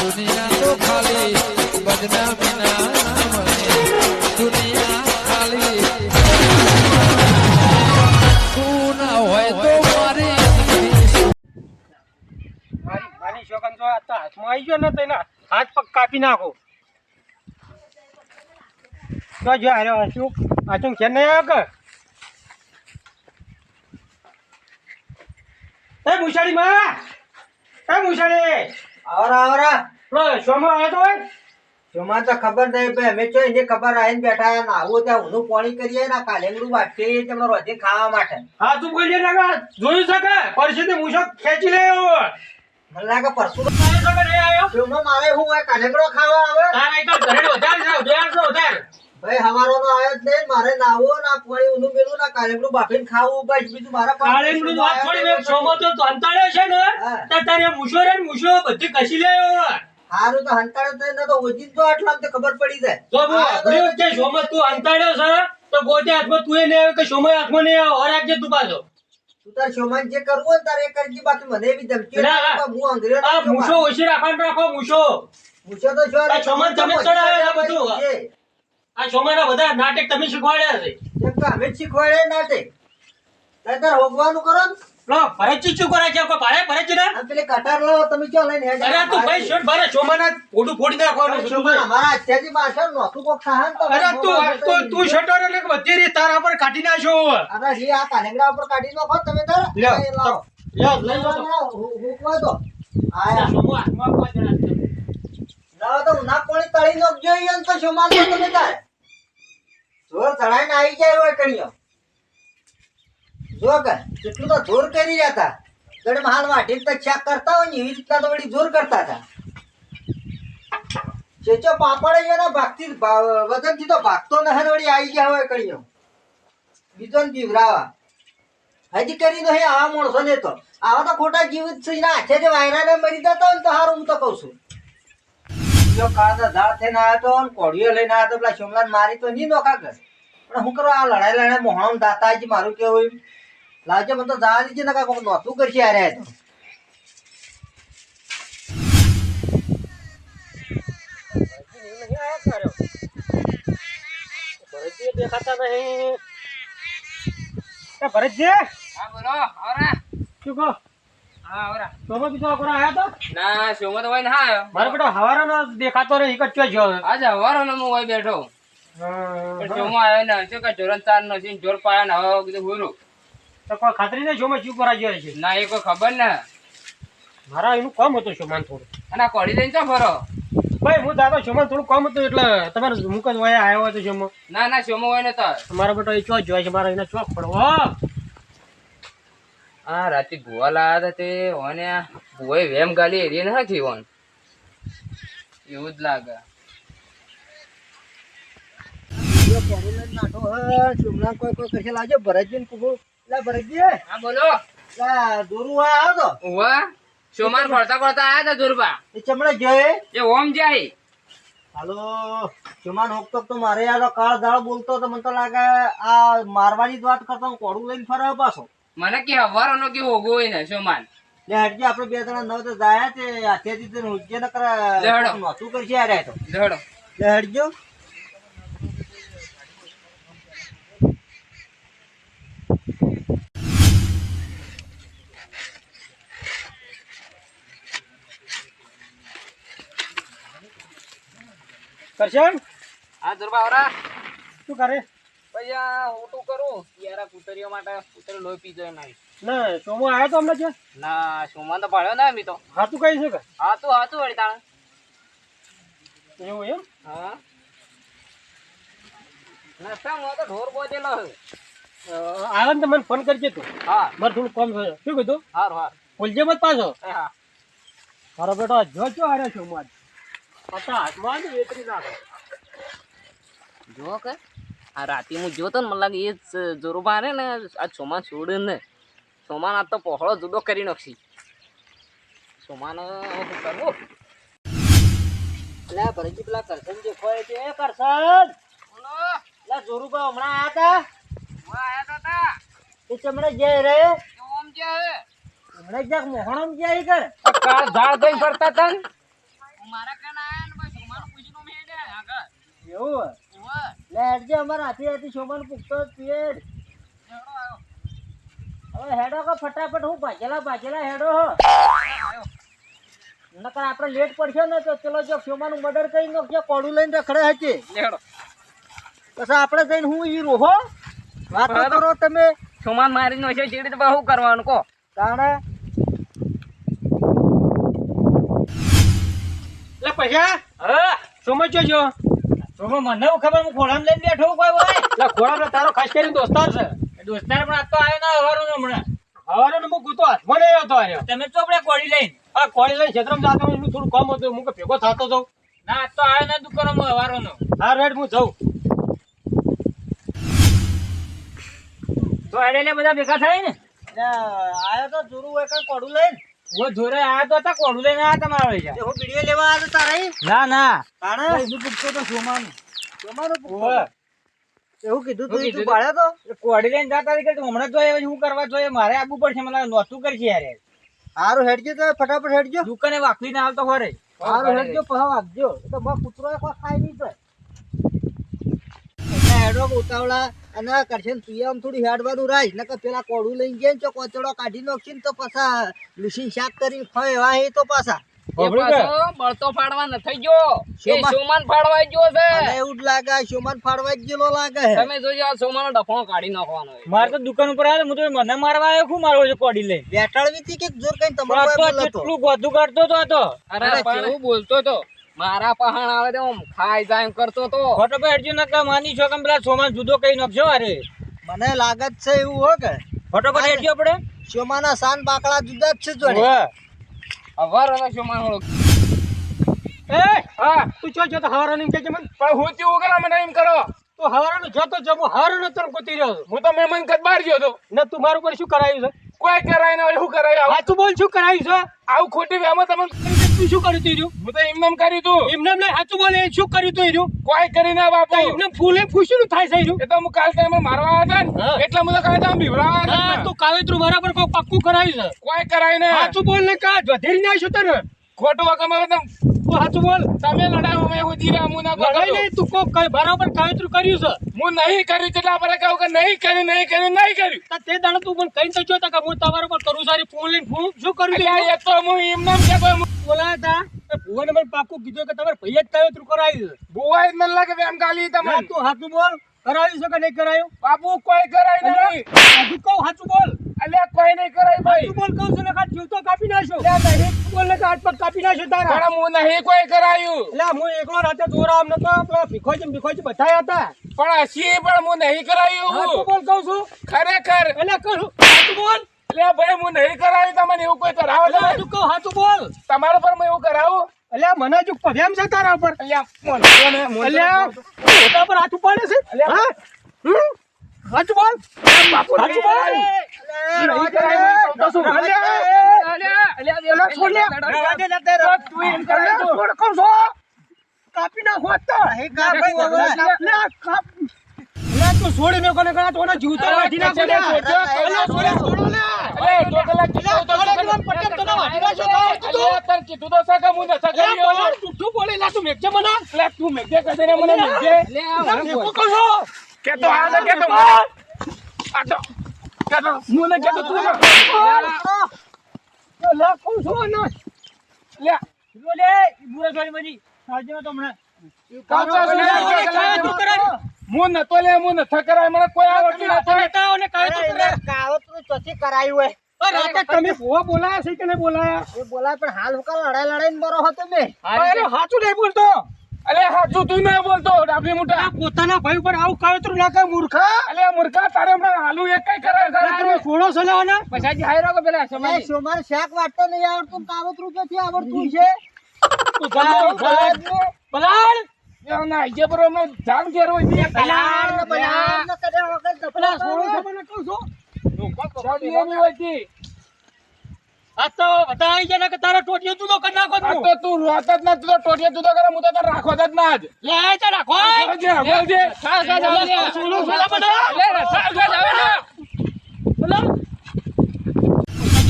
દુનિયા હાથ પગ કાપી નાખો. તો જો હારે અશોક અશોક છે નહીં કે એ માં! એ મુશાળી આવરા આવરા. પેલો સોમો આવ્યો તો હોય? જોમાં તો ખબર નહીં ભાઈ અમે તો એને ખબર આવીને બેઠા ને આવું ત્યાં ઊંધું પાણી કરીએ ને કાલેંગડું વાટીએ તમને રોજી ખાવા માટે. હા તું બોલીએ ને જોયું શકે કે? પરિસ્થિતિ મુશો ખેંચી લે મને લાગે પરસું તો આવ્યો? જોમાં મારે હું કાલેંગડો ખાવા આવે? તારે તો ઘરે વધારે છે વધારે છે વધારે. ભાઈ હવારો નો આવ્યો જ નહીં. મારે નાવું ના પાણી ઊંધું મેલું ના કાલેંગડું બાફીને ખાવું. બસ બીજું મારા પાસે વાત થોડી મેં સોમો તો અંતાડ્યો છે ને? તો તારે મુશો રે મુશો બધી કસી લે હારું તો હંતાડે તો એને તો ઓછી તો આટલા તો ખબર પડી જાય. તો હું હા, તો અઘરી તું અંતાડ્યો છે તો પોતે હાથમાં તું એને આવે કે સોમય હાથમાં નહીં આવ્યો ઓર રાખજે તું પાછો. તું તાર સોમાન જે કરવું હોય તારે કરજે બાકી મને ધમકી. હું અંગ્રેજ આ મુશો ઓછી રાખવાનું રાખો મુશો મૂછો તો છો આ શોમાન તમે ચડાવે બધું. આ સોમાના બધા નાટક તમે શીખવાડ્યા છે. એમ તો અમે જ શીખવાડે નાટક. તાર હોગવાનું કરો ને. લો ભરતજી શું કરે છે? કોઈ ભાડે ભરતજી ને? આ પેલી કટાર લાવો તમે ચો લઈને હેડે. અરે તું ભાઈ શોટ ભારે સોમાના ફોટું ફોડી નાખવાનું છે તું અત્યારથી પાછળ નહોતું કોક થાય તો અરે તું તું તું શટર એટલે બધી રીત તારા પર કાઢી અરે જી આ કાનેગડા ઉપર કાઢી નાખો તમે તાર. લ્યો. લ્યો લઈ લો તો. આયા. સોમો જરા. લાવો તો ઉના તળી નાખજો જોઈએ તો શું તમે તાર. જોર ચડાઈને આવી જાય હોય કણીઓ જો કે કેટલું તો જોર કરી રહ્યા હતા. ગડમ હાલ વાઢી તો ચેક કરતા હોય ને એવી રીતના તો વળી જોર કરતા હતા. ચેચો પાપડ છે ને ભાગતી વજનથી તો ભાગતો નહે વળી આવી ગયા હોય કણીઓ બીજો ને બીવરાવા. હજી કરી દો હે આવા માણસો ને તો. આવા તો ખોટા જીવિત છે. એના હાથે જે વાયરા ને મરી જતા હોય તો હારું હું તો કહું છું. જો કાળા ધાર થઈને આવ્યો તો ને કોળીઓ લઈને આવ્યો તો પેલા શોમલાને મારી તો નહીં નોખા ઘર. પણ હું કરો આ લડાઈ લડાઈ મોહણમ દાતાજી મારું કેવું એમ. મને તો જવા દીજે ને કાંઈક નોતું કરશે યારે તો. દેખાતા નહીં. ભરતજી? હા બોલો શું કહો? સોમો બીજો આયા તો? ના શોમાં તો હોય ને મારો બેટો દેખાતો એક જ આજે હવારો ને હું હોય બેઠો. પણ શોમાં આવ્યો ને શું કે જોરન ચાર નો છે જોર પાડ્યા ને હવે કીધું હુરું. તો કોઈ ખાતરી નહીં સોમો શું કરા ગયો છે? ના એ કોઈ ખબર ને. મારા એનું કામ હતું સોમાન થોડું. અને આ દઈને ચો ફરો? ભાઈ હું દાદા સોમાન થોડું કામ હતું એટલે તમારે મુક જ વયા આવ્યો હતો સોમો? ના ના સોમો હોય ને તો. મારા બેટો એ ચોક જોય છે મારા એના ચોક પડવો હા રાતે ભૂવા લાયા હતા તે ઓને ભૂવાએ વેમ ગાલી એરી નથી ઓન. એવું જ લાગે. જો કોળી લઈને નાઠો હે શોમલા કોઈ કોઈ કરશે લાવજો ભરતજી કુકુ. લા ભરતજી. હા બોલો. લા દોરું તો. શોમાન ફરતા ફરતા આયા તા દોરબા. એ ચમડે જોયે? એ ઓમ જાય. હાલો ચુમાન હોકતો તો મારે યાર કાળ દાળ બોલતો તો મને તો લાગે આ મારવાની જ વાત કરતો કોડું લઈને ફરે પાછો. મને કે હવારો નો કે હોગો ને માન? લે હટજે આપણે બે જણા નવ તો જાય છે હાથેથી તે હુજ્જે ન કરે. નહોતું કરશે યાર તો. લેડો. લે હટજો કરશન હા દુરબા શું કરે? પછી આ હું કરું. યાર કુતરીઓ માટે કુતરી લોહી પીજો એમ આવી ના સોમો આવ્યો તો હમણાં છે ના સુમન તો ભાડ્યો ના મી તો. હા કઈ છે કે? હા તું વળી તાણે. એવું એમ? હા. ના તો ઢોર બોજેલો છે. આવે ને મને ફોન કરજે તું. હા. મારે થોડું કામ થયો શું કીધું? હારું હાર. ભૂલજે મત પાછો. હા. મારો બેટો જો જો હારે છો પતા હાથમાં ને વેતરી નાખો જો કે. આ રાતે હું જોતો ને મને લાગે એ જ જોરો મારે ને આ ચોમાન છોડે ને. ચોમાન આ તો પહોળો જુદો કરી નાખશી. ચોમાન હું કરવું? લે ભરતજી પેલા કરશન જે ખોય છે એ કરશન! એટલે જોરુબા હમણાં આયા તા? એ ચમડે જય રે? હમણાં જ્યાંક મોહણમ જાય કર ઝાડ દઈ ફરતા હતા મારા કાન આયા ને? સોમાનું આગળ એવું લે હેડજે અમારા હાથી હાથી શોભાન પૂછતો જ તું હેડ. હેડો આયો હવે હેડો કો ફટાફટ હું ભાજેલા ભાજેલા હેડો હો. નકર આપણે લેટ પડશે ને તો ચલો જો શોમાનું મર્ડર કરી નાખજો કોડું લઈને રખડે હશે હેડો. પછી આપણે જઈને હું ઈ રોહો વાત. કરો તમે. સોમાન મારીને હશે જેડી તો શું કરવાનું કહો. તાણે. એટલે પૈસા. હા. સમજો છો મને હું ખબર હું ખોળામાં લઈને બેઠો કોઈ ભાઈ એટલે તારો ખાસ કરીને દોસ્તાર છે. દોસ્તાર પણ આતો આવ્યો ના હવારો હમણાં. હવારે હું ગૂતો હાથમાં નહીં આવતો આર્યો તમે ચોપડે કોડી લઈને. આ કોળી લઈને ક્ષેત્રમાં જાતો હોય, થોડું કામ હતું હું કે ભેગો થતો જાઉં. ના આ તો આવ્યો ના દુકાનમાં હવારો નો હા રેડ હું જાઉં. તો એટલે બધા ભેગા થાય ને? આયો તો જોરું હોય કઈ કોડું લઈને. હું ધોરે આ તો તા કોળું લઈને આ તમારે છે હું વીડિયો લેવા આવ્યો તારે? ના ના. તાણે? હું પૂછતો તો સોમાનું તમારું ઓવે. એવું કીધું શું તું તું? કીધું? તો? કોડી લઈને જાતા રહી કે તું હમણાં જોઈએ હું કરવા જોઈએ? મારે આવવું પડશે મને નોતું કરશે યાર હારું હેડજો તો ફટાફટ હેડજો. દુકાને વાકલી ના હાલતો ખરે હારું હેડજો પછી વાગજો એ તો બા કૂતરો ખાઈ નહીં એટલે હેડો ઉતાવળા અને કરશે ને તું આમ થોડી હેડવાનું રાખ. નકર પેલા કોડું લઈને ગયા ને તો કોચડો કાઢી નાખશે ને તો પાછા લુસી શાક કરી ખાય એવા એ તો પાછા. એ ખબર કે? પાછો બળતો ફાડવા ન થઈ ગયો સોમાન ફાડવા ગયો છે. એવું જ લાગે સોમાન ફાડવા જ ગયેલો લાગે તમે જોજો આ સોમાનો ડફણો કાઢી નાખવાનો છે. મારે તો દુકાન ઉપર આવ્યો તો મને મારવા આવ્યો શું મારવો છે કોડી લઈ બેટાળવી હતી કે જોર કઈ તમારે કેટલું ગોધું કાઢતો તો? તો અરે પણ કેવું હું બોલતો તો. મારા પહાણ આવે તો ખાઈ જાય એમ કરતો તો. ખોટો ભાઈ અર્જુન નકા માની છો કે પેલા સોમાન જુદો કઈ નાખજો અરે મને લાગે છે એવું હો કે. ખોટો ભાઈ અર્જુન આપણે સોમાના સાન બાકડા જુદા જ છે જોડે. ઓવે. અને સોમાન હોળો એ હા. તું ચો જો તો હવારાનું એમ કે છે મને. પણ હું તી ઉગરા મને એમ કરો. તો હવારાનું જોતો જો હું હવારો ને તરફ ગોતી રહ્યો હું તો મહેમાન કદ બહાર ગયો હતો ને તું મારું પર શું કરાયું છે? કોઈ કરાય ને શું કરાય આ તું બોલ શું કરાયું છે? આવું ખોટી વેમાં તમે તું શું કર્યું તું રહ્યું હું તો એમ એમ કર્યું તું. એમને એમ નહીં, સાચું બોલ શું કર્યું તું રહ્યું કોઈ કરી ના બાપુ. એમને ફૂલે ફૂસું થાય છે એ તો હું કાલ તમે મારવા આવ્યા હતા. ને. એટલા બધા કાલે ટાઈમે બીવડાવવા આવ્યા તો કાલે તું બરાબર કોઈ પાક્કું કરાવી છે. કોઈ કરાય ને. સાચું બોલ ને કા વધેરી ના શું તને? ખોટું હવે તમે સાચું બોલ. તમે લડાવો લડાઈ નહીં તું કોઈ કઈ બરાબર કાવેતરું કર્યું છે? હું નહીં કર્યું જેટલા પર કહું કે નહીં કર્યું નહીં કર્યું નહીં કર્યું. તો તે દાડે તું મને કઈ તો કે હું તમારા પર કરું સારી ફોન લઈને ફોન શું કર્યું એટલે તે? તો હું એમ નામ કે કોઈ બોલાયા તા મને પાક્કું કીધું કે તમારે ભૈયા જ કરાયું છે. બુવાય જ મને લાગે એમ ગાલી તમે તું સાચું બોલ. કરાયું છે કે નહીં કરાયું? બાપુ કોઈ કરાયું નહીં હજુ કહું બોલ. અલ્યા કોઈ નહીં કરાય ભાઈ. બોલ કહું છું ને કાં જીવતો કાપી નાખ્યો નહીં બોલ ને હાથ પગ કાપી નાખ્યો તારા. પણ હું નહીં કોઈ કરાયું. એટલે હું એકલો રાતે દોરા આમ નતો પેલા ભીખોજી બધાય હતા. પણ હસી પણ હું નહીં કરાયું. બોલ કહું છું. ખરેખર. એટલે કહું સાચું બોલ. એટલે ભાઈ હું નહીં કરાયું તમને એવું કોઈ કરાવે છે હજુ કહું બોલ તમારા પર હું એવું કરાવું? એટલે મને જો પધ્યામ છે તારા ઉપર. અલ્યા મોનતો ને મોનતો એટલે ને. પર હાથ ઉપાડે છે. અલ્યા. હા? સાચું બોલ સાચું બોલ કાપી નાખો તું છોડી મેં કોને જીવતો નાખો લે. અલ્યા, છોડે, છોડો લે. તો વાઢી તો અલ્યા, તને કીધું તો. બોલે, લે, તું મેકજે મને. તું. લે આ. કહું કે તો આ ને કે તો આ તો કે તો હું ને કે તો તું ને. લે, કહું છું ને. લો લે, ઈ બુરા જોડી બધી. સાંજે તો હમણાં. તું. હું નતો લે હું નતા કરાય મને કોઈ આવડતું તમે નથી હતા અને કાંઈ તો કરાય. એને કાવતરું ચોથી કરાયું હોય રાતે તમે ભૂવા બોલાયા છે કે નહીં બોલાયા એ બોલાય પણ હાલ હુકા લડાઈ લડાઈ મરો હતો તમે અરે હાચું નહીં બોલતો અલે હાચું તું ના બોલતો ડાબલી મોટા પોતાના ભાઈ ઉપર આવું કાવતરું નાખે મૂર્ખા. અલે મૂર્ખા તારે હમણાં હાલું એક કઈ કરે તમે ખોળો ચલાવવાના? પછાજી હાય રહો કે પેલા એ સમાજી. સોમાન શાક વાટતો નહીં આવડતું કાવતરું ક્યાંથી આવડતું છે. એ ના જે હમણાં જામ હોય છે. બલાડ ને કર્યા વગર પેલા દફડા સોળો કરે. છે મને કહું છું. ચાલી એની હોય છે. આ તો જાય ને કે તારા ટોટીઓ જુદો કરી નાખો તું. તો તું રોત જ ના તું તો ટોટિયા તું તો કરે હું તો તને રાખો જ ના જ. લે જા બધા. લે ને.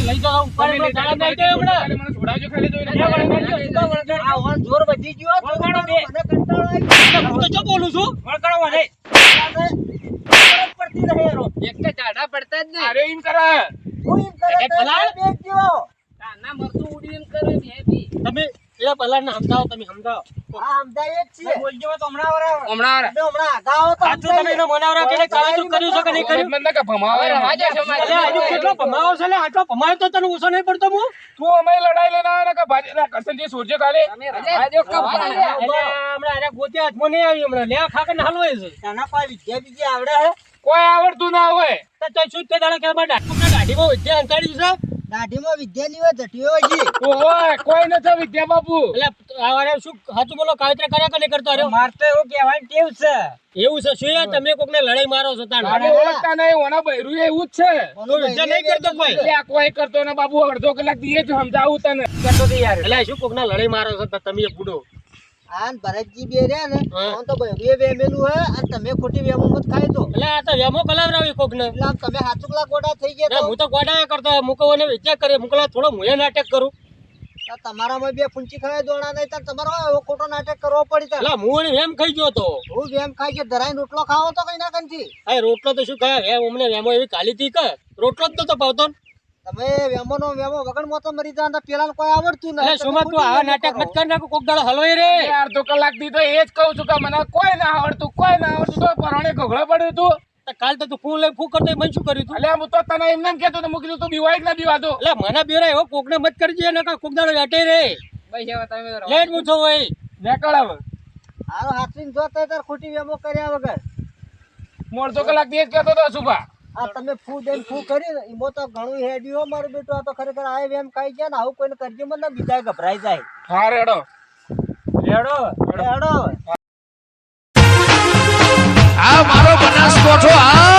લઈ ઉપર લઈ નહીં હમણાં મને છોડાવજો ખાલી જોઈને. આ જોર વધી ગયો વળગાડો બે. મને કંટાળો આવી હું તો શું બોલું છું? વળગાડો મને ખબર પડતી નહીં એક તો પડતા જ નહીં. અરે એમ કરે તમે એ પલાળને સમજાવો તમે સમજાવો. આ સમજાય જ છે. બોલજો તો હમણાં વરાવો. હમણાં તમે હમણાં આગાઓ તો સાચું તમે એનો મનાવરા કે કાળજું કર્યું છે કે નહીં કર્યું? મને કે ભમાવે રવા દે છે મારે. અલ્યા, હજુ કેટલો ભમાવો છે લે આટલો ભમાયો તો તને ઓછો નહીં પડતો તું અમે લડાઈ લઈને આવે ને કે ભાજી ના કરસનજી સોરજો ખાલી તમે રવા દો કે અલ્યા, ભાઈ. હમણાં અરે ગોતે હાથમાં નહીં આવી હમણાં. લે ખા કે હાલવાય છે. આવડે કોઈ આવડતું ના હોય. તો તો શું તે દાડા કે ડાકુના ગાડીમાં વિદ્યા અંતાડી છે? દાઢીમાં વિદ્યા ની હોય જટીઓ હોય જી. ઓહો કોઈ નથી વિદ્યા બાપુ. એટલે આ શું હાચું બોલો કાવતરા કર્યા કે કરતો અરે મારતો એવું કહેવાની ટેવ છે. એવું છે શું યાર તમે કોકને લડાઈ મારો છો તાણ? અરે ઓળખતા નહીં ઓના બૈરું એવું જ છે. વિદ્યા નહીં કરતો કોઈ? એટલે આ કોઈ કરતો ને બાબુ અડધો કલાક દીએ જ સમજાવું તને. કરતો યાર એટલે શું કોકના લડાઈ મારો છો તમે બુડો. આન ભરતજી બે રહ્યા ને હા. ભાઈ તો બૈરીએ વેમેલું હે અને તમે ખોટી વેમો મત ખાઈ તો. એટલે આ તો વેમો કલાવરાવી કોકને. એટલે તમે હાચુકલા ગોડા થઈ ગયા ના તો. હું તો ગોડા કરતો એને વિચાર કરે મુકલા થોડો મુએ નાટક કરું. તો તમારામાં બે ફૂંચી ખાય દોણા નહીં તો તમારો એવો ખોટો નાટક કરવો પડી એટલે હું વેમ ખાઈ ગયો તો. હું વેમ ખાઈ ગયો ધરાઈ રોટલો ખાવો તો કઈ ના કંથી આ રોટલો તો શું ખાય? વેમ અમને વેમો એવી કાલી હતી કે? રોટલો જ નતો પાવતો ને. તમે વેમો નો વેમો વગરમાં તો મરી જાય પેલા કોઈ આવડતું એટલે સુમા તું આવા નાટક મત કર નાખ કોક દાડો હલવાઈ રે? એ અડધો કલાક દી તો એ જ કહું છું કે મને કોઈ ના આવડતું કોઈ ના આવડતું તો પરણે ઘોઘળો પડ્યું તું. કાલ તો તું ફૂલ લઈને ફૂ કરતો મને શું કર્યું તું? એટલે હું તો તને એમ એમ કહેતો તો મૂકી તું બીવાય કે ના બીવાતો એટલે મને બેરા એવો કોકને મત કરજે ને કોક દાળ વેટે રે. બસ હવે તમે લેટ મૂછો હોય નીકળ હવે. હારો જોતા તાર ખોટી વેમો કર્યા વગર. અડધો કલાક દી જ કહેતો તો શુભા આ તમે ફૂ દઈને ફૂ કરી ને એમાં તો ઘણું હેડી હેડ્યું મારો બેટો. આ તો ખરેખર આ એમ કઈ ગયા ને આવું કોઈને કરજો મને બીજા ગભરાઈ જાય. હા રેડો. રેડો રેડો. આ મારો બનાસ કોઠો આ